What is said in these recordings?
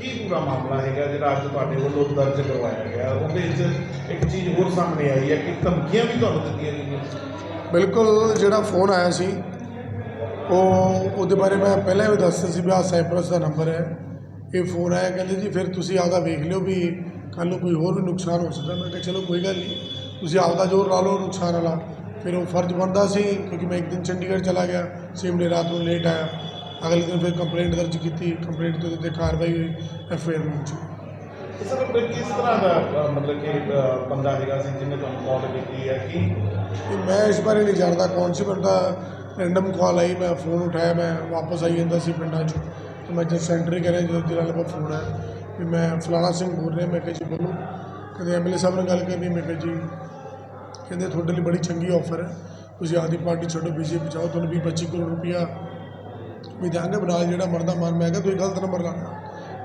ਕੀ ਪੂਰਾ ਮਾਮਲਾ ਹੈਗਾ ਜਿਹੜਾ ਅੱਜ ਤੁਹਾਡੇ ਵੱਲੋਂ ਦਰਜ ਕਰਵਾਇਆ ਗਿਆ? ਉਹਦੇ ਵਿੱਚ ਇੱਕ ਚੀਜ਼ ਹੋਰ ਸਾਹਮਣੇ ਆਈ ਹੈ ਕਿ ਧਮਕੀਆਂ ਵੀ ਤੁਹਾਨੂੰ ਦਿੱਤੀਆਂ ਗਈਆਂ ਬਿਲਕੁਲ ਜਿਹੜਾ ਫੋਨ ਆਇਆ ਸੀ, ਉਹ ਉਹਦੇ ਬਾਰੇ ਮੈਂ ਪਹਿਲਾਂ ਵੀ ਦੱਸਿਆ ਸੀ ਵੀ ਆਹ ਸਾਈਪਰਸ ਦਾ ਨੰਬਰ ਹੈ। ਇਹ ਫੋਨ ਆਇਆ, ਕਹਿੰਦੇ ਜੀ, ਫਿਰ ਤੁਸੀਂ ਆਪਦਾ ਵੇਖ ਲਿਓ ਵੀ ਕੱਲ੍ਹ ਨੂੰ ਕੋਈ ਹੋਰ ਵੀ ਨੁਕਸਾਨ ਹੋ ਸਕਦਾ। ਮੈਂ ਕਿਹਾ, ਚਲੋ ਕੋਈ ਗੱਲ ਨਹੀਂ, ਤੁਸੀਂ ਆਪਦਾ ਜ਼ੋਰ ਲਾ ਲਓ ਨੁਕਸਾਨ ਵਾਲਾ। ਫਿਰ ਉਹ ਫਰਜ਼ ਬਣਦਾ ਸੀ, ਕਿਉਂਕਿ ਮੈਂ ਇੱਕ ਦਿਨ ਚੰਡੀਗੜ੍ਹ ਚਲਾ ਗਿਆ ਸੇਮ ਡੇ ਰਾਤ ਨੂੰ ਲੇਟ ਆਇਆ। ਅਗਲੇ ਦਿਨ ਫਿਰ ਕੰਪਲੇਂਟ ਦਰਜ ਕੀਤੀ ਕੰਪਲੇਂਟ ਦੇ ਉੱਤੇ ਕਾਰਵਾਈ ਹੋਈ ਐਫ ਆਈ ਆਰ ਲਾਂਚ ਹੋਈ ਫਿਰ ਕਿਸ ਤਰ੍ਹਾਂ ਦਾ ਅ, ਮਤਲਬ ਕਿ ਅ, ਬੰਦਾ ਹੈਗਾ ਸੀ ਜਿਹਨੇ ਤੁਹਾਨੂੰ ਕਾਲ ਕੀਤੀ ਹੈ ਕਿ? ਤੇ ਮੈਂ ਇਸ ਬਾਰੇ ਨਹੀਂ ਜਾਣਦਾ ਕੌਣ ਸੀ ਬੰਦਾ ਰੈਂਡਮ ਕਾਲ ਆਈ ਮੈਂ ਫੋਨ ਉਠਾਇਆ ਮੈਂ ਵਾਪਸ ਆਈ ਜਾਂਦਾ ਸੀ ਪਿੰਡਾਂ 'ਚ। ਤੇ ਮੈਂ ਜਦ ਸੈਂਟਰ ਹੀ ਕਰਿਆ ਜਦੋਂ ਜਿਹੜਾ ਲਗਾ ਫੋਨ ਆਇਆ ਵੀ ਮੈਂ ਫਲਾਣਾ ਸਿੰਘ ਬੋਲ ਰਿਹਾ ਮੈਂ ਕਿਹਾ ਜੀ ਬੋਲੋ। ਕਹਿੰਦੇ ਐਮਐਲਏ ਸਾਹਿਬ ਨਾਲ ਗੱਲ ਕਰਨੀ ਮੈਂ ਕਿਹਾ ਜੀ ਕਹਿੰਦੇ ਤੁਹਾਡੇ ਲਈ ਬੜੀ ਚੰਗੀ ਆਫਰ ਹੈ। ਤੁਸੀਂ ਆਦੀ ਪਾਰਟੀ ਛੱਡੋ ਬੀਜੇਪੀ ਜਾਓ ਤੁਹਾਨੂੰ ਵੀਹ 25 ਕਰੋੜ ਰੁਪਇਆ ਵੀ ਦਿਆਂਗੇ ਬਨਾਲ ਜਿਹੜਾ ਮਰਦਾ ਮਨ ਮੈਂ ਕਿਹਾ ਤੁਸੀਂ ਗਲਤ ਨੰਬਰ ਲਾਣਾ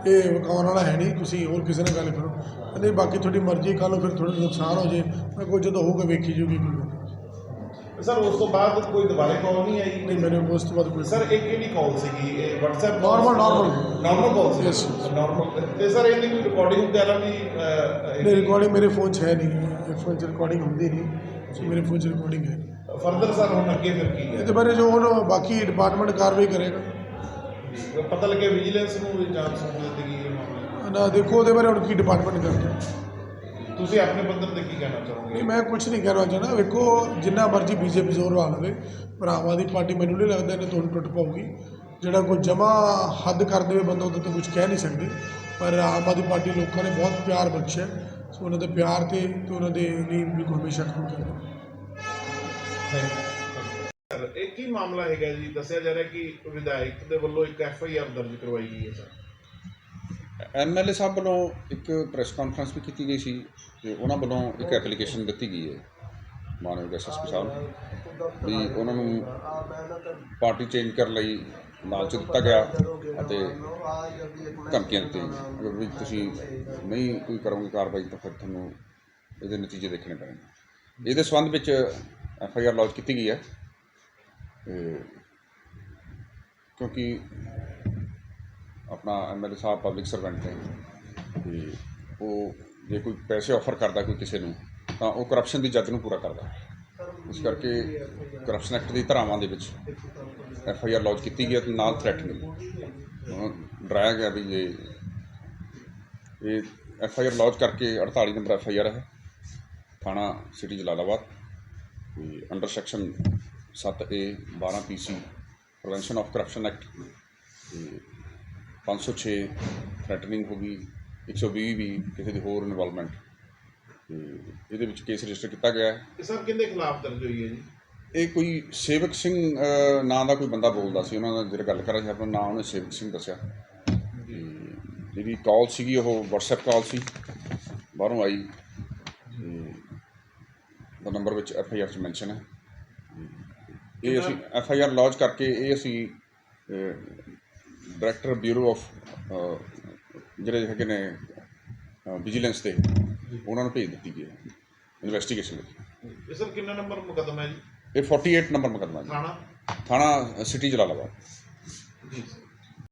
ਇਹ ਵਿਕਾਉਣ ਵਾਲਾ ਹੈ ਨਹੀਂ ਤੁਸੀਂ ਹੋਰ ਕਿਸੇ ਨਾਲ ਗੱਲ ਕਰੋ ਕਹਿੰਦੇ ਬਾਕੀ ਤੁਹਾਡੀ ਮਰਜ਼ੀ ਕੱਲ੍ਹ ਨੂੰ ਫਿਰ ਥੋੜਾ ਨੁਕਸਾਨ ਹੋ ਜੇ ਮੈਂ ਕੋਈ ਜਦੋਂ ਹੋਊਗਾ ਵੇਖੀ ਜੂਗੀ ਕੋਈ ਗੱਲ ਨਹੀਂ। ਸਰ ਉਸ ਤੋਂ ਬਾਅਦ ਕੋਈ ਦੁਬਾਰੇ ਕਾਲ ਨਹੀਂ ਆਈ ਨਹੀਂ ਮੇਰੇ ਉਸ ਤੋਂ ਬਾਅਦ ਕੋਈ ਸਰ ਇਹ ਕਿਹੜੀ ਕਾਲ ਸੀਗੀ ਇਹ WhatsApp Normal, normal. Normal call ਸੀ Yes, yes. ਨਾਰਮਲ ਤੇ ਸਰ ਇਹਦੀ ਕੋਈ ਰਿਕਾਰਡਿੰਗ ਵਗੈਰਾ ਵੀ ਅ, ਨਹੀਂ ਰਿਕਾਰਡਿੰਗ ਮੇਰੇ ਫੋਨ 'ਚ ਹੈ ਨਹੀਂ ਇਹ ਫੋਨ 'ਚ ਰਿਕਾਰਡਿੰਗ ਹੁੰਦੀ ਨਹੀਂ ਸੋ ਮੇਰੇ ਫੋਨ 'ਚ ਰਿਕਾਰਡਿੰਗ ਹੈ। ਨਹੀਂ। ਫਰਦਰ ਸਰ ਹੁਣ ਅੱਗੇ ਫਿਰ ਕੀ ਹੈ? ਇਹਦੇ ਬਾਰੇ ਜੋ ਹੁਣ ਬਾਕੀ ਡਿਪਾਰਟਮੈਂਟ ਕਾਰਵਾਈ ਕਰੇਗਾ। ਪਤਾ ਲੱਗਿਆ ਵਿਜੀਲੈਂਸ ਨੂੰ ਵੀ ਜਾਂਚ ਮਾਮਲੇ ਦੇਖੋ ਉਹਦੇ ਬਾਰੇ ਹੁਣ ਕੀ ਡਿਪਾਰਟਮੈਂਟ ਕਰਦਾ। ਤੁਸੀਂ ਆਪਣੇ ਪੱਧਰ ਤੇ ਕੀ ਕਹਿਣਾ ਚਾਹੋਗੇ? ਨਹੀਂ ਮੈਂ ਕੁਝ ਨਹੀਂ ਕਹਿਣਾ ਚਾਹੁੰਦਾ। ਵੇਖੋ ਜਿੰਨਾ ਮਰਜ਼ੀ ਬੀਜੇਪੀ ਜ਼ੋਰ ਲਾ ਲਵੇ ਪਰ ਆਮ ਆਦਮੀ ਪਾਰਟੀ ਮੈਨੂੰ ਨਹੀਂ ਲੱਗਦਾ ਇਹਨੇ ਤੋੜ ਟੁੱਟ ਪਾਊਗੀ। ਜਿਹੜਾ ਕੋਈ ਜਮਾ ਹੱਦ ਕਰ ਦੇਵੇ ਬੰਦਾ ਉਹਦੇ ਤੇ ਕੁਝ ਕਹਿ ਨਹੀਂ ਸਕਦੇ। ਪਰ ਆਮ ਆਦਮੀ ਪਾਰਟੀ ਲੋਕਾਂ ਨੇ ਬਹੁਤ ਪਿਆਰ ਬਖਸ਼ਿਆ। ਸੋ ਉਹਨਾਂ ਦੇ ਪਿਆਰ ਤੇ ਤੇ ਉਹਨਾਂ ਦੇ ਲਈ ਵੀ ਹਮੇਸ਼ਾ ਕੰਮ ਕਰਦਾ ਸਰ, ਇਹ ਕੀ ਮਾਮਲਾ ਹੈਗਾ ਜੀ? ਦੱਸਿਆ ਜਾ ਰਿਹਾ ਕਿ ਵਿਧਾਇਕ ਦੇ ਵੱਲੋਂ ਇੱਕ ਐਫ ਆਈ ਆਰ ਦਰਜ ਕਰਵਾਈ ਗਈ ਹੈ, ਸਰ। ਐਮਐਲਏ ਸਾਹਿਬ ਵੱਲੋਂ ਇੱਕ ਪ੍ਰੈਸ ਕਾਨਫਰੰਸ ਵੀ ਕੀਤੀ ਗਈ ਸੀ ਤੇ ਉਹਨਾਂ ਵੱਲੋਂ ਇੱਕ ਐਪਲੀਕੇਸ਼ਨ ਦਿੱਤੀ ਗਈ ਹੈ ਮਾਨਯੋਗ ਐਸਐਸਪੀ ਸਾਹਿਬ ਵੀ ਉਹਨਾਂ ਨੂੰ ਪਾਰਟੀ ਚੇਂਜ ਕਰਨ ਲਈ ਲਾਲਚ ਦਿੱਤਾ ਗਿਆ ਅਤੇ ਧਮਕੀਆਂ ਦਿੱਤੀਆਂ ਗਈਆਂ। ਵੀ ਤੁਸੀਂ ਨਹੀਂ ਕੋਈ ਕਰੋਗੇ ਕਾਰਵਾਈ, ਤਾਂ ਫਿਰ ਤੁਹਾਨੂੰ ਇਹਦੇ ਨਤੀਜੇ ਦੇਖਣੇ ਪੈਣਗੇ। ਇਹਦੇ ਸੰਬੰਧ ਵਿੱਚ ਐਫ ਆਈ ਆਰ ਲੌਂਚ ਕੀਤੀ ਗਈ ਹੈ। ਤੇ ਕਿਉਂਕਿ ਆਪਣਾ ਐਮਐਲਏ ਸਾਹਿਬ ਪਬਲਿਕ ਸਰਵੈਂਟ ਨੇ ਅਤੇ ਉਹ ਜੇ ਕੋਈ ਪੈਸੇ ਆਫਰ ਕਰਦਾ ਕੋਈ ਕਿਸੇ ਨੂੰ, ਤਾਂ ਉਹ ਕਰਪਸ਼ਨ ਦੀ ਜੱਜ ਨੂੰ ਪੂਰਾ ਕਰਦਾ। ਇਸ ਕਰਕੇ ਕਰਪਸ਼ਨ ਐਕਟ ਦੀ ਧਾਰਾਵਾਂ ਦੇ ਵਿੱਚ ਐਫ ਆਈ ਆਰ ਲੌਂਚ ਕੀਤੀ ਗਈ ਹੈ ਤੇ ਨਾਲ ਥ੍ਰੈਟਨਿੰਗ ਡਰਾਇਆ ਗਿਆ ਵੀ ਜੇ ਇਹ ਐਫ ਆਈ ਆਰ ਲੌਂਚ ਕਰਕੇ 48 ਨੰਬਰ ਐਫ ਆਈ ਆਰ ਹੈ, ਥਾਣਾ ਸਿਟੀ ਜਲਾਲਾਬਾਦ, ਤੇ under section 7A 12 P C prevention of corruption act ਤੇ 506 ਥ੍ਰੈਟਨਿੰਗ ਹੋ ਗਈ 120 ਵੀ ਕਿਸੇ ਦੀ ਹੋਰ ਇਨਵੋਲਵਮੈਂਟ ਤੇ ਇਹਦੇ ਵਿੱਚ ਕੇਸ ਰਜਿਸਟਰ ਕੀਤਾ ਗਿਆ ਹੈ। ਇਹ ਸਰ ਕਿਹਦੇ ਖਿਲਾਫ ਦਰਜ ਹੋਈ ਹੈ ਜੀ? ਇਹ ਕੋਈ ਸੇਵਕ ਸਿੰਘ ਨਾਂ ਦਾ ਕੋਈ ਬੰਦਾ ਬੋਲਦਾ ਸੀ ਉਹਨਾਂ ਨਾਲ ਜਿਹੜਾ ਗੱਲ ਕਰ ਰਿਹਾ ਸੀ ਆਪਣਾ ਨਾਂ ਉਹਨੇ ਸੇਵਕ ਸਿੰਘ ਦੱਸਿਆ। ਜਿਹੜੀ ਕਾਲ ਸੀਗੀ ਉਹ WhatsApp ਕਾਲ ਸੀ ਬਾਹਰੋਂ ਆਈ ਉਹ ਨੰਬਰ ਵਿੱਚ ਐਫ ਆਈ ਆਰ 'ਚ ਮੈਂਸ਼ਨ ਹੈ। ਇਹ ਅਸੀਂ ਐਫ ਆਈ ਆਰ ਲੌਂਚ ਕਰਕੇ ਇਹ ਅਸੀਂ ਡਾਇਰੈਕਟਰ ਬਿਊਰੋ ਆਫ ਜਿਹੜੇ ਹੈਗੇ ਨੇ ਵਿਜੀਲੈਂਸ ਦੇ ਉਹਨਾਂ ਨੂੰ ਭੇਜ ਦਿੱਤੀ ਗਈ ਹੈ ਇਨਵੈਸਟੀਗੇਸ਼ਨ ਲਈ ਇਹ ਸਰ ਕਿੰਨਾ ਨੰਬਰ ਮੁਕੱਦਮਾ ਹੈ ਜੀ? ਇਹ 48 ਨੰਬਰ ਮੁਕੱਦਮਾ ਜੀ। ਥਾਣਾ? ਥਾਣਾ ਸਿਟੀ ਜਲਾਲਾਬਾਦ। ਜੀ